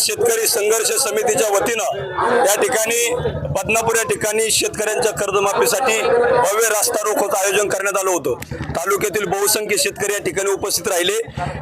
शेतकरी संघर्ष समितीच्या वतीनं या ठिकाणी बदनापूर या ठिकाणी शेतकऱ्यांच्या कर्जमाफीसाठी भव्य रास्ता रोखोचं आयोजन करण्यात आलं होतं. तालुक्यातील बहुसंख्य शेतकरी या ठिकाणी उपस्थित राहिले.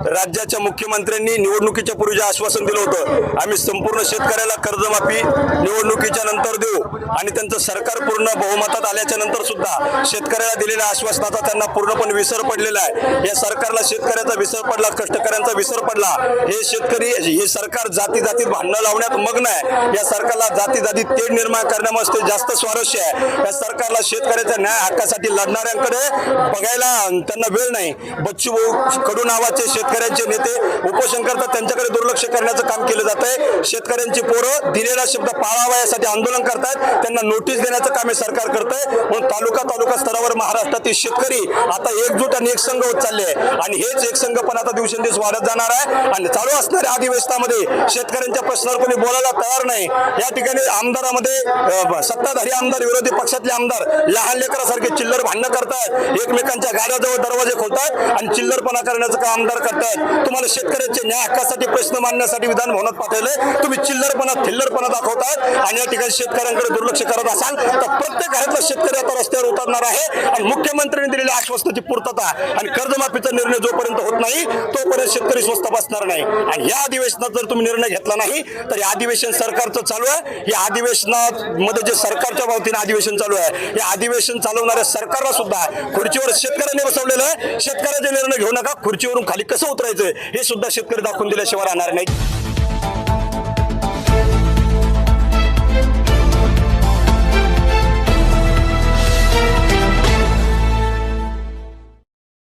राज्याच्या मुख्यमंत्र्यांनी निवडणुकीच्या पूर्वी जे आश्वासन दिलं होतं. आम्ही संपूर्ण शेतकऱ्याला कर्जमाफी निवडणुकीच्या नंतर देऊ आणि त्यांचं सरकार पूर्ण बहुमतात आल्याच्यानंतर सुद्धा शेतकऱ्याला दिलेल्या आश्वासनाचा त्यांना पूर्णपणे विसर पडलेला आहे. या सरकारला शेतकऱ्याचा विसर पडला कष्टकऱ्यांचा विसर पडला हे शेतकरी हे सरकार जाती जातीत भांडणं लावण्यात मग्न आहे. या सरकारला जाती जातीत तेढ निर्माण करण्यामध्ये जास्त स्वारस्य आहे. या सरकारला शेतकऱ्याच्या न्याय हक्कासाठी लढणाऱ्यांकडे बघायला त्यांना वेळ नाही. बच्चू भाऊ कडू नावाचे शेतकऱ्यांचे नेते उपोषण करतात. त्यांच्याकडे दुर्लक्ष करण्याचं काम केलं जात आहे शेतकऱ्यांची पोरं दिलेला शब्द पाळावा यासाठी आंदोलन करतायत. त्यांना नोटीस देण्याचं काम हे सरकार करत आहे म्हणून तालुका तालुका स्तरावर महाराष्ट्रातील शेतकरी आता एकजूट आणि एक संघ होत चालले आहे आणि हेच एक संघ पण आता दिवसेंदिवस वाढत जाणार आहे. आणि चालू असणाऱ्या अधिवेशनामध्ये शेतकऱ्यांच्या प्रश्नावर कोणी बोलायला तयार नाही. या ठिकाणी आमदारामध्ये सत्ताधारी आमदार विरोधी पक्षातले आमदार लहान लेकरासारखे चिल्लर भांडणं करतायत. एकमेकांच्या जवळ दरवाजे खोलतात आणि चिल्लरपणा करण्याचं काम आमदार करतायत. तुम्हाला शेतकऱ्यांचे न्याय हक्कासाठी प्रश्न मांडण्यासाठी विधान भवनात पाठवले तुम्ही चिल्लरपणा थिल्लरपणा दाखवतात आणि या ठिकाणी शेतकऱ्यांकडे दुर्लक्ष करत असाल तर प्रत्येक घरातला शेतकरी आता रस्त्यावर उतरणार आहे आणि मुख्यमंत्र्यांनी दिलेल्या आश्वासनाची पूर्तता आणि कर्जमाफीचा निर्णय जोपर्यंत होत नाही तोपर्यंत शेतकरी स्वस्त बसणार नाही. आणि या अधिवेशनात जर तुम्ही निर्णय घेतला नाही तर हे अधिवेशन सरकारचं चालू आहे. या अधिवेशनात मध्ये जे सरकारच्या बाबतीने अधिवेशन चालू आहे या अधिवेशन चालवणाऱ्या सरकारला सुद्धा खुर्चीवर शेतकऱ्यांनी बसवलेलं आहे. शेतकऱ्याचे निर्णय घेऊ नका. खुर्चीवरून खाली कसं उतरायचं हे सुद्धा शेतकरी दाखवून दिल्याशिवाय राहणार नाही